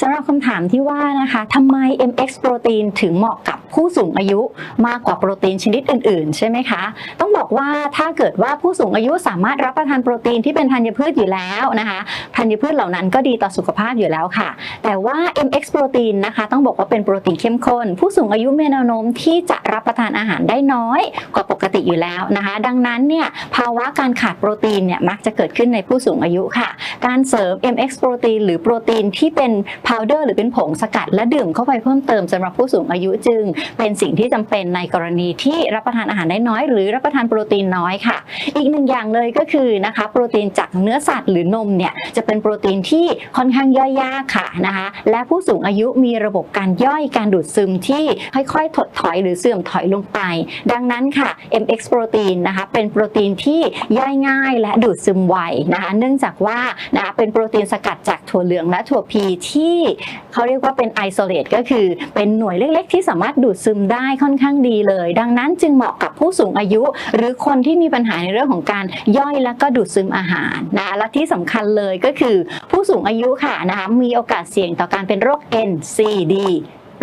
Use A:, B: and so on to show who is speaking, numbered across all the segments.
A: สำหรับคำถามที่ว่านะคะทำไม MX โปรตีนถึงเหมาะกับผู้สูงอายุมากกว่าโปรตีนชนิดอื่น ๆ ใช่ไหมคะ ต้องบอกว่าถ้าเกิดว่าผู้สูงอายุสามารถรับประทานโปรตีนที่เป็นธัญพืชอยู่แล้วนะคะธัญพืชเหล่านั้นก็ดีต่อสุขภาพอยู่แล้วค่ะ แต่ว่า MX โปรตีนนะคะ ต้องบอกว่าเป็นโปรตีนเข้มข้น ผู้สูงอายุมีแนวโน้มที่จะรับประทานอาหารได้น้อยกว่าปกติอยู่แล้วนะคะ ดังนั้นเนี่ยภาวะการขาดโปรตีนเนี่ยมักจะเกิดขึ้นในผู้สูงอายุค่ะ การเสริม MX โปรตีนหรือโปรตีนที่เป็นพาวเดอร์หรือเป็นผงสกัด และดื่มเข้าไปเพิ่มเติมสำหรับผู้สูงอายุจึง เป็นสิ่งที่จำเป็นในกรณีที่รับประทานอาหารได้น้อยหรือรับประทานโปรตีนน้อยค่ะ อีกหนึ่งอย่างเลยก็คือนะคะโปรตีนจากเนื้อสัตว์หรือนมเนี่ยจะเป็นโปรตีนที่ค่อนข้างย่อยยากค่ะนะคะและผู้สูงอายุมีระบบการย่อยการดูดซึมที่ค่อยๆ ถดถอยหรือเสื่อมถอยลงไป ดังนั้นค่ะ MX โปรตีนนะคะเป็นโปรตีนที่ย่อยง่ายและดูดซึมไวนะคะเนื่องจากว่านะเป็นโปรตีนสกัดจากถั่วเหลืองและถั่วพีที่เขาเรียกว่าเป็นไอโซเลตก็คือเป็นหน่วยเล็ก ๆ ที่สามารถดูดซึมได้ค่อนข้างดีเลย ดังนั้นจึงเหมาะกับผู้สูงอายุ หรือคนที่มีปัญหาในเรื่องของการย่อยแล้วก็ดูดซึมอาหารนะและที่สำคัญเลยก็คือผู้สูงอายุค่ะนะคะมีโอกาสเสี่ยงต่อการเป็นโรค NCD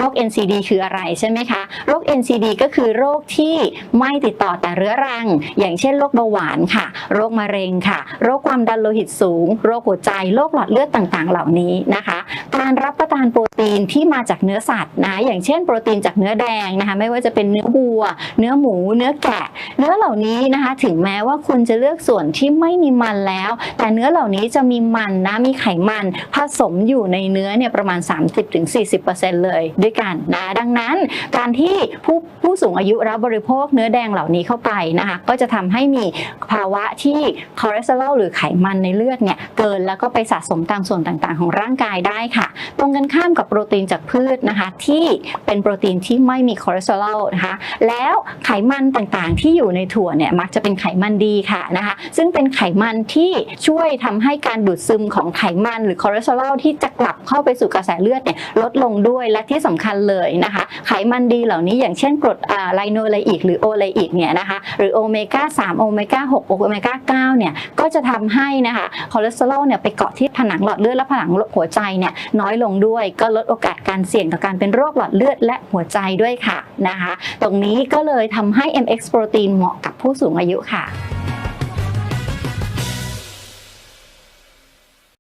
A: ค NCD คืออะไรใช่ไหมคะ โรค NCD ก็คือโรคที่ไม่ติดต่อแต่เรื้อรัง อย่างเช่นโรคเบาหวานค่ะ โรคมะเร็งค่ะ โรคความดันโลหิตสูง โรคหัวใจ โรคหลอดเลือดต่างๆ เหล่านี้นะคะ การรับประทานโปรตีนที่มาจากเนื้อสัตว์นะ อย่างเช่น โปรตีนจากเนื้อแดงนะคะ ไม่ว่าจะเป็นเนื้อวัว เนื้อหมู เนื้อแกะ เนื้อเหล่านี้นะคะ ถึงแม้ว่าคุณจะเลือกส่วนที่ไม่มีมันแล้ว แต่เนื้อเหล่านี้จะมีมันนะ มีไขมันผสมอยู่ในเนื้อเนี่ยประมาณ 30-40%เลยด้วยกันนะดังนั้นการที่ผู้ผู้สูงอายุรับบริโภคเนื้อแดงเหล่านี้เข้าไปนะคะก็จะทำให้มีภาวะที่คอเลสเตอรอลหรือไขมันในเลือดเนี่ยเกินแล้วก็ไปสะสมตามส่วนต่างๆ ของร่างกายได้ค่ะ ตรงกันข้ามกับโปรตีนจากพืชนะคะที่เป็นโปรตีนที่ไม่มีคอเลสเตอรอลนะคะแล้วไขมันต่างๆ ที่อยู่ในถั่วเนี่ยมักจะเป็นไขมันดีค่ะนะคะซึ่งเป็นไขมันที่ช่วยทำให้การดูดซึมของไขมันหรือคอเลสเตอรอลที่จะกลับเข้าไปสู่กระแสเลือดเนี่ยลดลงด้วยและที่สำคัญเลยนะคะ ไขมันดีเหล่านี้อย่างเช่นกรดไลโนไลอิกหรือโอไลอิกเนี่ยนะคะหรือโอเมก้า3โอเมก้า6โอเมก้า9เนี่ยก็จะทำให้นะคะคอเลสเตอรอลเนี่ยไปเกาะที่ผนังหลอดเลือดและผนังหัวใจเนี่ยน้อยลงด้วยก็ลดโอกาสการเสี่ยงต่อการเป็นโรคหลอดเลือดและหัวใจด้วยค่ะนะคะ ตรงนี้ก็เลยทำให้ MX โปรตีนเหมาะกับผู้สูงอายุค่ะ